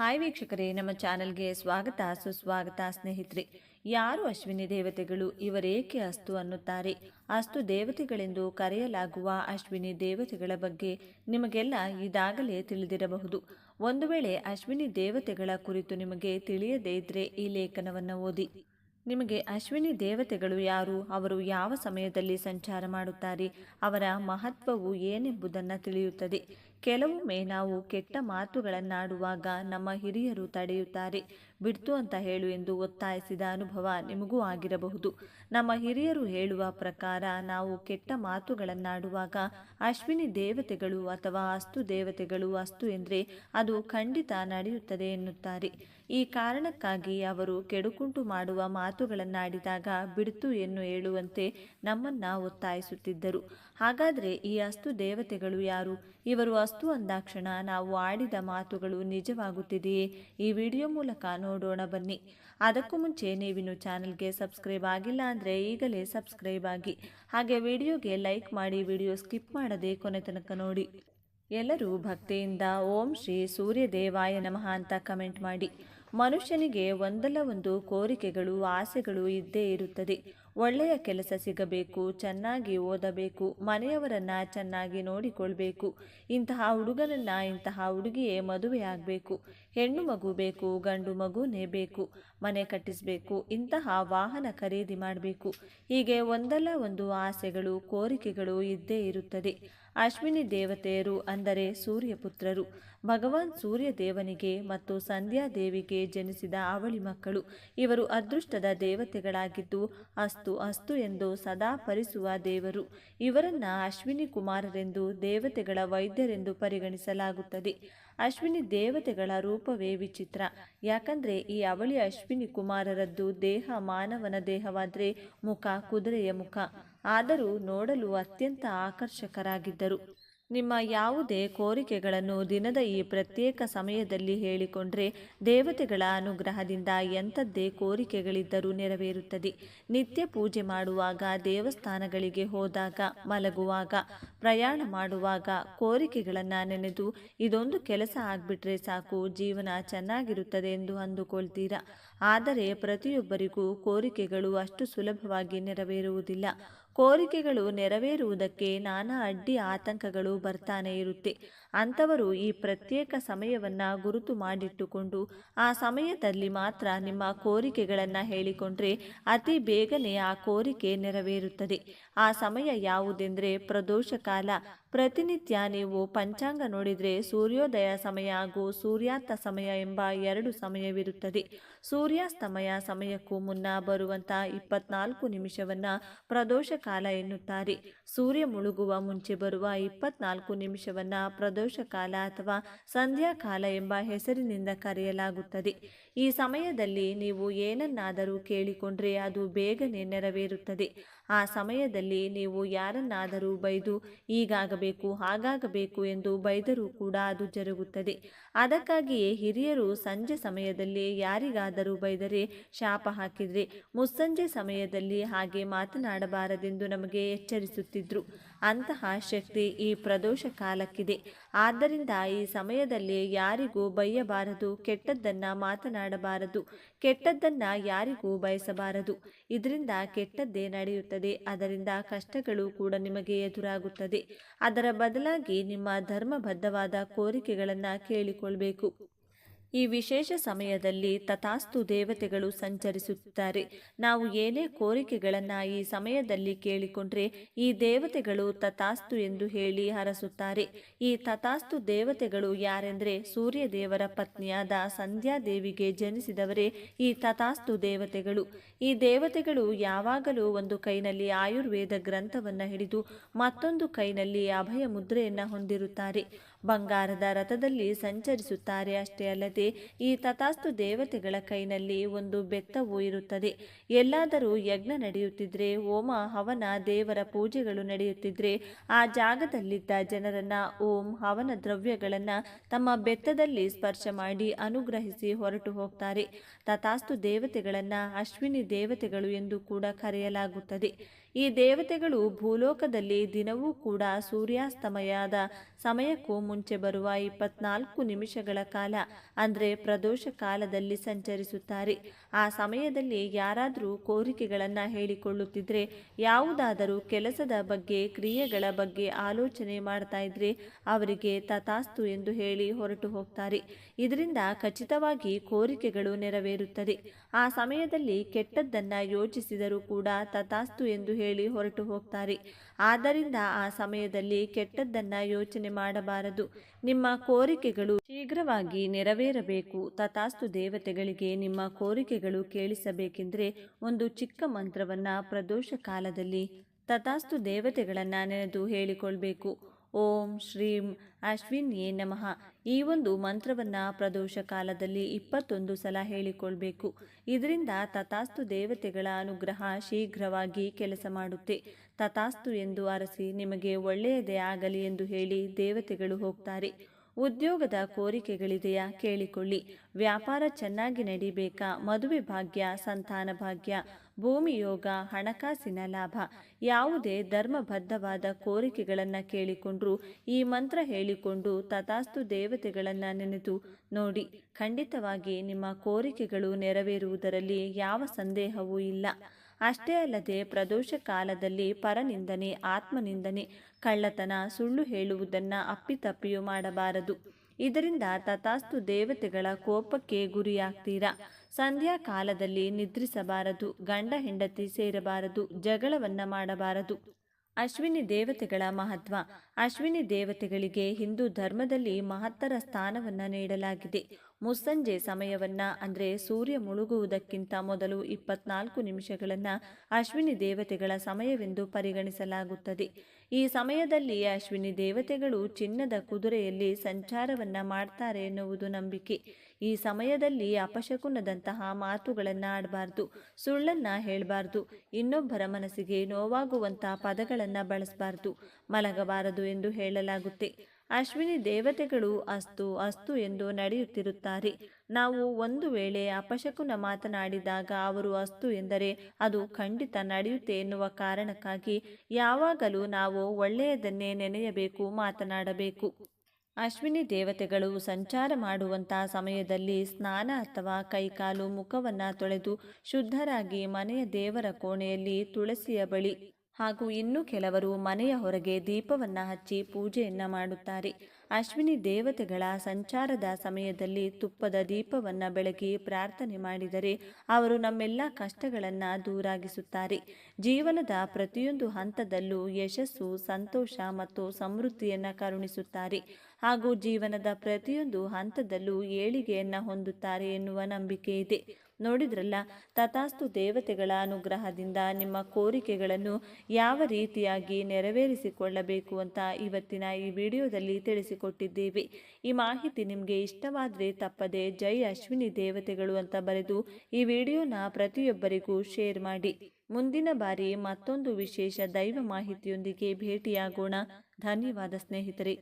Hi ವೀಕ್ಷಕರೇ, ನಮ್ಮ ಚಾನೆಲ್ಗೆ ಸ್ವಾಗತ, ಸುಸ್ವಾಗತ ಸ್ನೇಹಿತರೆ. ಯಾರು ಅಶ್ವಿನಿ ದೇವತೆಗಳು, ಇವರೇಕೆ ಅಸ್ತು ಅನ್ನುತ್ತಾರೆ? ಅಸ್ತು ದೇವತೆಗಳೆಂದು ಕರೆಯಲಾಗುವ ಅಶ್ವಿನಿ ದೇವತೆಗಳ ಬಗ್ಗೆ ನಿಮಗೆಲ್ಲ ಇದಾಗಲೇ ತಿಳಿದಿರಬಹುದು. ಒಂದು ವೇಳೆ ಅಶ್ವಿನಿ ದೇವತೆಗಳ ಕುರಿತು ನಿಮಗೆ ತಿಳಿಯದೇ ಇದ್ರೆ ಈ ಲೇಖನವನ್ನು ಓದಿ. ನಿಮಗೆ ಅಶ್ವಿನಿ ದೇವತೆಗಳು ಯಾರು, ಅವರು ಯಾವ ಸಮಯದಲ್ಲಿ ಸಂಚಾರ ಮಾಡುತ್ತಾರೆ, ಅವರ ಮಹತ್ವವು ಏನೆಂಬುದನ್ನು ತಿಳಿಯುತ್ತದೆ. ಕೆಲವೊಮ್ಮೆ ನಾವು ಕೆಟ್ಟ ಮಾತುಗಳನ್ನಾಡುವಾಗ ನಮ್ಮ ಹಿರಿಯರು ತಡೆಯುತ್ತಾರೆ. ಬಿಡ್ತು ಅಂತ ಹೇಳು ಎಂದು ಒತ್ತಾಯಿಸಿದ ಅನುಭವ ನಿಮಗೂ ಆಗಿರಬಹುದು. ನಮ್ಮ ಹಿರಿಯರು ಹೇಳುವ ಪ್ರಕಾರ ನಾವು ಕೆಟ್ಟ ಮಾತುಗಳನ್ನಾಡುವಾಗ ಅಶ್ವಿನಿ ದೇವತೆಗಳು ಅಥವಾ ಅಸ್ತು ದೇವತೆಗಳು ಅಸ್ತು ಎಂದರೆ ಅದು ಖಂಡಿತ ನಡೆಯುತ್ತದೆ ಎನ್ನುತ್ತಾರೆ. ಈ ಕಾರಣಕ್ಕಾಗಿ ಅವರು ಕೆಡುಕುಂಟು ಮಾಡುವ ಮಾತುಗಳನ್ನಾಡಿದಾಗ ಬಿಡ್ತು ಎನ್ನು ಹೇಳುವಂತೆ ನಮ್ಮನ್ನ ಒತ್ತಾಯಿಸುತ್ತಿದ್ದರು. ಹಾಗಾದರೆ ಈ ಅಸ್ತು ದೇವತೆಗಳು ಯಾರು? ಇವರು ಅಸ್ತು ಅಂದಾಕ್ಷಣ ನಾವು ಆಡಿದ ಮಾತುಗಳು ನಿಜವಾಗುತ್ತಿದೆಯೇ? ಈ ವಿಡಿಯೋ ಮೂಲಕ ನೋಡೋಣ ಬನ್ನಿ. ಅದಕ್ಕೂ ಮುಂಚೆ ನೀವಿನ್ನು ಚಾನಲ್ಗೆ ಸಬ್ಸ್ಕ್ರೈಬ್ ಆಗಿಲ್ಲ ಅಂದರೆ ಈಗಲೇ ಸಬ್ಸ್ಕ್ರೈಬ್ ಆಗಿ. ಹಾಗೆ ವಿಡಿಯೋಗೆ ಲೈಕ್ ಮಾಡಿ ವಿಡಿಯೋ ಸ್ಕಿಪ್ ಮಾಡದೆ ಕೊನೆ ತನಕ ನೋಡಿ. ಎಲ್ಲರೂ ಭಕ್ತಿಯಿಂದ ಓಂ ಶ್ರೀ ಸೂರ್ಯದೇವಾಯ ನಮಃ ಅಂತ ಕಮೆಂಟ್ ಮಾಡಿ. ಮನುಷ್ಯನಿಗೆ ಒಂದಲ್ಲ ಒಂದು ಕೋರಿಕೆಗಳು, ಆಸೆಗಳು ಇದ್ದೇ ಇರುತ್ತದೆ. ಒಳ್ಳೆಯ ಕೆಲಸ ಸಿಗಬೇಕು, ಚೆನ್ನಾಗಿ ಓದಬೇಕು, ಮನೆಯವರನ್ನ ಚೆನ್ನಾಗಿ ನೋಡಿಕೊಳ್ಬೇಕು. ಇಂತಹ ಹುಡುಗನನ್ನ ಇಂತಹ ಹುಡುಗಿಯೇ ಮದುವೆಯಾಗಬೇಕು ಹೆಣ್ಣು ಮಗು ಬೇಕು, ಗಂಡು ಮಗುನೇ ಬೇಕು. ಮನೆ ಕಟ್ಟಿಸಬೇಕು, ಇಂತಹ ವಾಹನ ಖರೀದಿ ಮಾಡಬೇಕು. ಹೀಗೆ ಒಂದಲ್ಲ ಒಂದು ಆಸೆಗಳು, ಕೋರಿಕೆಗಳು ಇದ್ದೇ ಇರುತ್ತದೆ. ಅಶ್ವಿನಿ ದೇವತೆಯರು ಅಂದರೆ ಸೂರ್ಯಪುತ್ರರು. ಭಗವಾನ್ ಸೂರ್ಯ ದೇವನಿಗೆ ಮತ್ತು ಸಂಧ್ಯಾ ದೇವಿಗೆ ಜನಿಸಿದ ಅವಳಿ ಮಕ್ಕಳು. ಇವರು ಅದೃಷ್ಟದ ದೇವತೆಗಳಾಗಿದ್ದು, ಅಸ್ತು ಅಸ್ತು ಎಂದು ಸದಾ ಪರಿಸುವ ದೇವರು. ಇವರನ್ನ ಅಶ್ವಿನಿ ಕುಮಾರರೆಂದು, ದೇವತೆಗಳ ವೈದ್ಯರೆಂದು ಪರಿಗಣಿಸಲಾಗುತ್ತದೆ. ಅಶ್ವಿನಿ ದೇವತೆಗಳ ರೂಪವೇ ವಿಚಿತ್ರ. ಯಾಕಂದ್ರೆ ಈ ಅವಳಿ ಅಶ್ವಿನಿ ಕುಮಾರರದ್ದು ದೇಹ ಮಾನವನ ದೇಹವಾದರೆ ಮುಖ, ಕುದುರೆಯ ಮುಖ. ಆದರೂ ನೋಡಲು ಅತ್ಯಂತ ಆಕರ್ಷಕರಾಗಿದ್ದರು. ನಿಮ್ಮ ಯಾವುದೇ ಕೋರಿಕೆಗಳನ್ನು ದಿನದ ಈ ಪ್ರತ್ಯೇಕ ಸಮಯದಲ್ಲಿ ಹೇಳಿಕೊಂಡ್ರೆ ದೇವತೆಗಳ ಅನುಗ್ರಹದಿಂದ ಎಂಥದ್ದೇ ಕೋರಿಕೆಗಳಿದ್ದರೂ ನೆರವೇರುತ್ತದೆ. ನಿತ್ಯ ಪೂಜೆ ಮಾಡುವಾಗ, ದೇವಸ್ಥಾನಗಳಿಗೆ ಹೋದಾಗ, ಮಲಗುವಾಗ, ಪ್ರಯಾಣ ಮಾಡುವಾಗ ಕೋರಿಕೆಗಳನ್ನು ನೆನೆದು ಇದೊಂದು ಕೆಲಸ ಆಗಿಬಿಟ್ರೆ ಸಾಕು, ಜೀವನ ಚೆನ್ನಾಗಿರುತ್ತದೆ ಎಂದು ಅಂದುಕೊಳ್ತೀರಾ? ಆದರೆ ಪ್ರತಿಯೊಬ್ಬರಿಗೂ ಕೋರಿಕೆಗಳು ಅಷ್ಟು ಸುಲಭವಾಗಿ ನೆರವೇರುವುದಿಲ್ಲ. ಕೋರಿಕೆಗಳು ನೆರವೇರುವುದಕ್ಕೆ ನಾನಾ ಅಡ್ಡಿ ಆತಂಕಗಳು ಬರ್ತಾನೆ ಇರುತ್ತೆ. ಅಂಥವರು ಈ ಪ್ರತ್ಯೇಕ ಸಮಯವನ್ನು ಗುರುತು ಮಾಡಿಟ್ಟುಕೊಂಡು ಆ ಸಮಯದಲ್ಲಿ ಮಾತ್ರ ನಿಮ್ಮ ಕೋರಿಕೆಗಳನ್ನು ಹೇಳಿಕೊಂಡ್ರೆ ಅತಿ ಬೇಗನೆ ಆ ಕೋರಿಕೆ ನೆರವೇರುತ್ತದೆ. ಆ ಸಮಯ ಯಾವುದೆಂದರೆ ಪ್ರದೋಷ ಕಾಲ. ಪ್ರತಿನಿತ್ಯ ನೀವು ಪಂಚಾಂಗ ನೋಡಿದರೆ ಸೂರ್ಯೋದಯ ಸಮಯ ಹಾಗೂ ಸೂರ್ಯಾಸ್ತ ಸಮಯ ಎಂಬ ಎರಡು ಸಮಯವಿರುತ್ತದೆ. ಸೂರ್ಯಾಸ್ತಮಯ ಸಮಯಕ್ಕೂ ಮುನ್ನ ಬರುವಂಥ ಇಪ್ಪತ್ನಾಲ್ಕು ನಿಮಿಷವನ್ನು ಪ್ರದೋಷ ಕಾಲ ಎನ್ನುತ್ತಾರೆ. ಸೂರ್ಯ ಮುಳುಗುವ ಮುಂಚೆ ಬರುವ ಇಪ್ಪತ್ನಾಲ್ಕು ನಿಮಿಷವನ್ನ ಪ್ರದೋಷ ಕಾಲ ಅಥವಾ ಸಂಧ್ಯಾ ಕಾಲ ಎಂಬ ಹೆಸರಿನಿಂದ ಕರೆಯಲಾಗುತ್ತದೆ. ಈ ಸಮಯದಲ್ಲಿ ನೀವು ಏನನ್ನಾದರೂ ಕೇಳಿಕೊಂಡ್ರೆ ಅದು ಬೇಗನೆ ನೆರವೇರುತ್ತದೆ. ಆ ಸಮಯದಲ್ಲಿ ನೀವು ಯಾರನ್ನಾದರೂ ಬೈದು ಈಗಾಗಬೇಕು ಹಾಗಾಗಬೇಕು ಎಂದು ಬೈದರೂ ಕೂಡ ಅದು ಜರುಗುತ್ತದೆ. ಅದಕ್ಕಾಗಿಯೇ ಹಿರಿಯರು ಸಂಜೆ ಸಮಯದಲ್ಲಿ ಯಾರಿಗಾದರೂ ಬೈದರೆ ಶಾಪ ಹಾಕಿದರೆ ಮುಸ್ಸಂಜೆ ಸಮಯದಲ್ಲಿ ಹಾಗೆ ಮಾತನಾಡಬಾರದೆಂದು ನಮಗೆ ಎಚ್ಚರಿಸುತ್ತಿದ್ರು. ಅಂತಹ ಶಕ್ತಿ ಈ ಪ್ರದೋಷ ಕಾಲಕ್ಕಿದೆ. ಆದ್ದರಿಂದ ಈ ಸಮಯದಲ್ಲಿ ಯಾರಿಗೂ ಬೈಯಬಾರದು, ಕೆಟ್ಟದ್ದನ್ನು ಮಾತನಾಡಬಾರದು. ಕೆಟ್ಟದ್ದನ್ನು ಯಾರಿಗೂ ಬಯಸಬಾರದು. ಇದರಿಂದ ಕೆಟ್ಟದ್ದೇ ನಡೆಯುತ್ತದೆ, ಅದರಿಂದ ಕಷ್ಟಗಳು ಕೂಡ ನಿಮಗೆ ಎದುರಾಗುತ್ತದೆ. ಅದರ ಬದಲಾಗಿ ನಿಮ್ಮ ಧರ್ಮಬದ್ಧವಾದ ಕೋರಿಕೆಗಳನ್ನು ಕೇಳಿಕೊಳ್ಬೇಕು. ಈ ವಿಶೇಷ ಸಮಯದಲ್ಲಿ ತಥಾಸ್ತು ದೇವತೆಗಳು ಸಂಚರಿಸುತ್ತಾರೆ. ನಾವು ಏನೇ ಕೋರಿಕೆಗಳನ್ನು ಈ ಸಮಯದಲ್ಲಿ ಕೇಳಿಕೊಂಡ್ರೆ ಈ ದೇವತೆಗಳು ತಥಾಸ್ತು ಎಂದು ಹೇಳಿ ಹರಸುತ್ತಾರೆ. ಈ ತಥಾಸ್ತು ದೇವತೆಗಳು ಯಾರೆಂದರೆ ಸೂರ್ಯ ದೇವರ ಪತ್ನಿಯಾದ ಸಂಧ್ಯಾ ದೇವಿಗೆ ಜನಿಸಿದವರೇ ಈ ತಥಾಸ್ತು ದೇವತೆಗಳು. ಈ ದೇವತೆಗಳು ಯಾವಾಗಲೂ ಒಂದು ಕೈನಲ್ಲಿ ಆಯುರ್ವೇದ ಗ್ರಂಥವನ್ನು ಹಿಡಿದು ಮತ್ತೊಂದು ಕೈನಲ್ಲಿ ಅಭಯ ಮುದ್ರೆಯನ್ನು ಹೊಂದಿರುತ್ತಾರೆ. ಬಂಗಾರದ ರಥದಲ್ಲಿ ಸಂಚರಿಸುತ್ತಾರೆ ಅಷ್ಟೇ ಅಲ್ಲದೆ ಈ ತಥಾಸ್ತು ದೇವತೆಗಳ ಕೈನಲ್ಲಿ ಒಂದು ಬೆತ್ತವೂ ಇರುತ್ತದೆ. ಎಲ್ಲಾದರೂ ಯಜ್ಞ ನಡೆಯುತ್ತಿದ್ರೆ ಓಮ ಹವನ, ದೇವರ ಪೂಜೆಗಳು ನಡೆಯುತ್ತಿದ್ರೆ, ಆ ಜಾಗದಲ್ಲಿದ್ದ ಜನರನ್ನ, ಓಂ, ಹವನ ದ್ರವ್ಯಗಳನ್ನು ತಮ್ಮ ಬೆತ್ತದಲ್ಲಿ ಸ್ಪರ್ಶ ಮಾಡಿ ಅನುಗ್ರಹಿಸಿ ಹೊರಟು ಹೋಗ್ತಾರೆ. ತಥಾಸ್ತು ದೇವತೆಗಳನ್ನು ಅಶ್ವಿನಿ ದೇವತೆಗಳು ಎಂದು ಕೂಡ ಕರೆಯಲಾಗುತ್ತದೆ. ಈ ದೇವತೆಗಳು ಭೂಲೋಕದಲ್ಲಿ ದಿನವೂ ಕೂಡ ಸೂರ್ಯಾಸ್ತಮಯದ ಸಮಯಕ್ಕೂ ಮುಂಚೆ ಬರುವ ಇಪ್ಪತ್ನಾಲ್ಕು ನಿಮಿಷಗಳ ಕಾಲ, ಅಂದರೆ ಪ್ರದೋಷ ಕಾಲದಲ್ಲಿ ಸಂಚರಿಸುತ್ತಾರೆ. ಆ ಸಮಯದಲ್ಲಿ ಯಾರಾದರೂ ಕೋರಿಕೆಗಳನ್ನು ಹೇಳಿಕೊಳ್ಳುತ್ತಿದ್ರೆ, ಯಾವುದಾದರೂ ಕೆಲಸದ ಬಗ್ಗೆ, ಕ್ರಿಯೆಗಳ ಬಗ್ಗೆ ಆಲೋಚನೆ ಮಾಡ್ತಾ ಇದ್ರೆ ಅವರಿಗೆ ತಥಾಸ್ತು ಎಂದು ಹೇಳಿ ಹೊರಟು ಹೋಗ್ತಾರೆ. ಇದರಿಂದ ಖಚಿತವಾಗಿ ಕೋರಿಕೆಗಳು ನೆರವೇರುತ್ತದೆ. ಆ ಸಮಯದಲ್ಲಿ ಕೆಟ್ಟದ್ದನ್ನ ಯೋಚಿಸಿದರೂ ಕೂಡ ತಥಾಸ್ತು ಎಂದು ಹೇಳಿ ಹೊರಟು ಹೋಗ್ತಾರೆ. ಆದ್ದರಿಂದ ಆ ಸಮಯದಲ್ಲಿ ಕೆಟ್ಟದ್ದನ್ನ ಯೋಚನೆ ಮಾಡಬಾರದು. ನಿಮ್ಮ ಕೋರಿಕೆಗಳು ಶೀಘ್ರವಾಗಿ ನೆರವೇರಬೇಕು. ತಥಾಸ್ತು ದೇವತೆಗಳಿಗೆ ನಿಮ್ಮ ಕೋರಿಕೆಗಳು ಕೇಳಿಸಬೇಕೆಂದರೆ ಒಂದು ಚಿಕ್ಕ ಮಂತ್ರವನ್ನ ಪ್ರದೋಷ ಕಾಲದಲ್ಲಿ ತಥಾಸ್ತು ದೇವತೆಗಳನ್ನ ನೆನೆದು ಹೇಳಿಕೊಳ್ಬೇಕು. ಓಂ ಶ್ರೀಂ ಅಶ್ವಿನ್ಯೇ ನಮಃ. ಈ ಒಂದು ಮಂತ್ರವನ್ನ ಪ್ರದೋಷ ಕಾಲದಲ್ಲಿ ಇಪ್ಪತ್ತೊಂದು ಸಲ ಹೇಳಿಕೊಳ್ಬೇಕು. ಇದರಿಂದ ತಥಾಸ್ತು ದೇವತೆಗಳ ಅನುಗ್ರಹ ಶೀಘ್ರವಾಗಿ ಕೆಲಸ ಮಾಡುತ್ತೆ. ತಥಾಸ್ತು ಎಂದು ಅರಸಿ ನಿಮಗೆ ಒಳ್ಳೆಯದೇ ಆಗಲಿ ಎಂದು ಹೇಳಿ ದೇವತೆಗಳು ಹೋಗ್ತಾರೆ. ಉದ್ಯೋಗದ ಕೋರಿಕೆಗಳಿದೆಯಾ ಕೇಳಿಕೊಳ್ಳಿ. ವ್ಯಾಪಾರ ಚೆನ್ನಾಗಿ ನಡಿಬೇಕಾ? ಮದುವೆ ಭಾಗ್ಯ, ಸಂತಾನ ಭಾಗ್ಯ, ಭೂಮಿ ಯೋಗ, ಹಣಕಾಸಿನ ಲಾಭ ಯಾವುದೇ ಧರ್ಮಬದ್ಧವಾದ ಕೋರಿಕೆಗಳನ್ನು ಕೇಳಿಕೊಂಡ್ರೂ ಈ ಮಂತ್ರ ಹೇಳಿಕೊಂಡು ತಥಾಸ್ತು ದೇವತೆಗಳನ್ನು ನೆನೆದು ನೋಡಿ. ಖಂಡಿತವಾಗಿ ನಿಮ್ಮ ಕೋರಿಕೆಗಳು ನೆರವೇರುವುದರಲ್ಲಿ ಯಾವ ಸಂದೇಹವೂ ಇಲ್ಲ. ಅಷ್ಟೇ ಅಲ್ಲದೆ ಪ್ರದೋಷ ಕಾಲದಲ್ಲಿ ಪರನಿಂದನೆ, ಆತ್ಮನಿಂದನೆ, ಕಳ್ಳತನ, ಸುಳ್ಳು ಹೇಳುವುದನ್ನು ಅಪ್ಪಿತಪ್ಪಿಯೂ ಮಾಡಬಾರದು. ಇದರಿಂದ ತಥಾಸ್ತು ದೇವತೆಗಳ ಕೋಪಕ್ಕೆ ಗುರಿಯಾಗ್ತೀರಾ? ಸಂಧ್ಯಾ ಕಾಲದಲ್ಲಿ ನಿದ್ರಿಸಬಾರದು, ಗಂಡ ಹೆಂಡತಿ ಸೇರಬಾರದು, ಜಗಳವನ್ನ ಮಾಡಬಾರದು. ಅಶ್ವಿನಿ ದೇವತೆಗಳ ಮಹತ್ವ. ಅಶ್ವಿನಿ ದೇವತೆಗಳಿಗೆ ಹಿಂದೂ ಧರ್ಮದಲ್ಲಿ ಮಹತ್ತರ ಸ್ಥಾನವನ್ನು ನೀಡಲಾಗಿದೆ. ಮುಸ್ಸಂಜೆ ಸಮಯವನ್ನ, ಅಂದರೆ ಸೂರ್ಯ ಮುಳುಗುವುದಕ್ಕಿಂತ ಮೊದಲು ಇಪ್ಪತ್ನಾಲ್ಕು ನಿಮಿಷಗಳನ್ನು ಅಶ್ವಿನಿ ದೇವತೆಗಳ ಸಮಯವೆಂದು ಪರಿಗಣಿಸಲಾಗುತ್ತದೆ. ಈ ಸಮಯದಲ್ಲಿ ಅಶ್ವಿನಿ ದೇವತೆಗಳು ಚಿನ್ನದ ಕುದುರೆಯಲ್ಲಿ ಸಂಚಾರವನ್ನ ಮಾಡ್ತಾರೆ ಎನ್ನುವುದು ನಂಬಿಕೆ. ಈ ಸಮಯದಲ್ಲಿ ಅಪಶಕುನದಂತಹ ಮಾತುಗಳನ್ನು ಆಡಬಾರ್ದು, ಸುಳ್ಳನ್ನ ಹೇಳಬಾರ್ದು, ಇನ್ನೊಬ್ಬರ ಮನಸ್ಸಿಗೆ ನೋವಾಗುವಂತಹ ಪದಗಳನ್ನು ಬಳಸಬಾರ್ದು, ಮಲಗಬಾರದು ಎಂದು ಹೇಳಲಾಗುತ್ತೆ. ಅಶ್ವಿನಿ ದೇವತೆಗಳು ಅಸ್ತು ಅಸ್ತು ಎಂದು ನಡೆಯುತ್ತಿರುತ್ತಾರೆ. ನಾವು ಒಂದು ವೇಳೆ ಅಪಶಕುನ ಮಾತನಾಡಿದಾಗ ಅವರು ಅಸ್ತು ಎಂದರೆ ಅದು ಖಂಡಿತ ನಡೆಯುತ್ತೆ ಎನ್ನುವ ಕಾರಣಕ್ಕಾಗಿ ಯಾವಾಗಲೂ ನಾವು ಒಳ್ಳೆಯದನ್ನೇ ನೆನೆಯಬೇಕು, ಮಾತನಾಡಬೇಕು. ಅಶ್ವಿನಿ ದೇವತೆಗಳು ಸಂಚಾರ ಮಾಡುವಂತಹ ಸಮಯದಲ್ಲಿ ಸ್ನಾನ ಅಥವಾ ಕೈಕಾಲು ಮುಖವನ್ನು ತೊಳೆದು ಶುದ್ಧರಾಗಿ ಮನೆಯ ದೇವರ ಕೋಣೆಯಲ್ಲಿ ತುಳಸಿಯ ಬಳಿ ಹಾಗೂ ಇನ್ನು ಕೆಲವರು ಮನೆಯ ಹೊರಗೆ ದೀಪವನ್ನು ಹಚ್ಚಿ ಪೂಜೆಯನ್ನ ಮಾಡುತ್ತಾರೆ. ಅಶ್ವಿನಿ ದೇವತೆಗಳ ಸಂಚಾರದ ಸಮಯದಲ್ಲಿ ತುಪ್ಪದ ದೀಪವನ್ನು ಬೆಳಗಿ ಪ್ರಾರ್ಥನೆ ಮಾಡಿದರೆ ಅವರು ನಮ್ಮೆಲ್ಲ ಕಷ್ಟಗಳನ್ನು ದೂರಾಗಿಸುತ್ತಾರೆ. ಜೀವನದ ಪ್ರತಿಯೊಂದು ಹಂತದಲ್ಲೂ ಯಶಸ್ಸು, ಸಂತೋಷ ಮತ್ತು ಸಮೃದ್ಧಿಯನ್ನು ಕರುಣಿಸುತ್ತಾರೆ ಹಾಗೂ ಜೀವನದ ಪ್ರತಿಯೊಂದು ಹಂತದಲ್ಲೂ ಏಳಿಗೆಯನ್ನು ಹೊಂದುತ್ತಾರೆ ಎನ್ನುವ ನಂಬಿಕೆ ಇದೆ. ನೋಡಿದ್ರಲ್ಲ, ತಥಾಸ್ತು ದೇವತೆಗಳ ಅನುಗ್ರಹದಿಂದ ನಿಮ್ಮ ಕೋರಿಕೆಗಳನ್ನು ಯಾವ ರೀತಿಯಾಗಿ ನೆರವೇರಿಸಿಕೊಳ್ಳಬೇಕು ಅಂತ ಇವತ್ತಿನ ಈ ವಿಡಿಯೋದಲ್ಲಿ ತಿಳಿಸಿಕೊಟ್ಟಿದ್ದೇವೆ. ಈ ಮಾಹಿತಿ ನಿಮಗೆ ಇಷ್ಟವಾದರೆ ತಪ್ಪದೆ ಜೈ ಅಶ್ವಿನಿ ದೇವತೆಗಳು ಅಂತ ಬರೆದು ಈ ವಿಡಿಯೋನ ಪ್ರತಿಯೊಬ್ಬರಿಗೂ ಶೇರ್ ಮಾಡಿ. ಮುಂದಿನ ಬಾರಿ ಮತ್ತೊಂದು ವಿಶೇಷ ದೈವ ಮಾಹಿತಿಯೊಂದಿಗೆ ಭೇಟಿಯಾಗೋಣ. ಧನ್ಯವಾದ ಸ್ನೇಹಿತರೆ.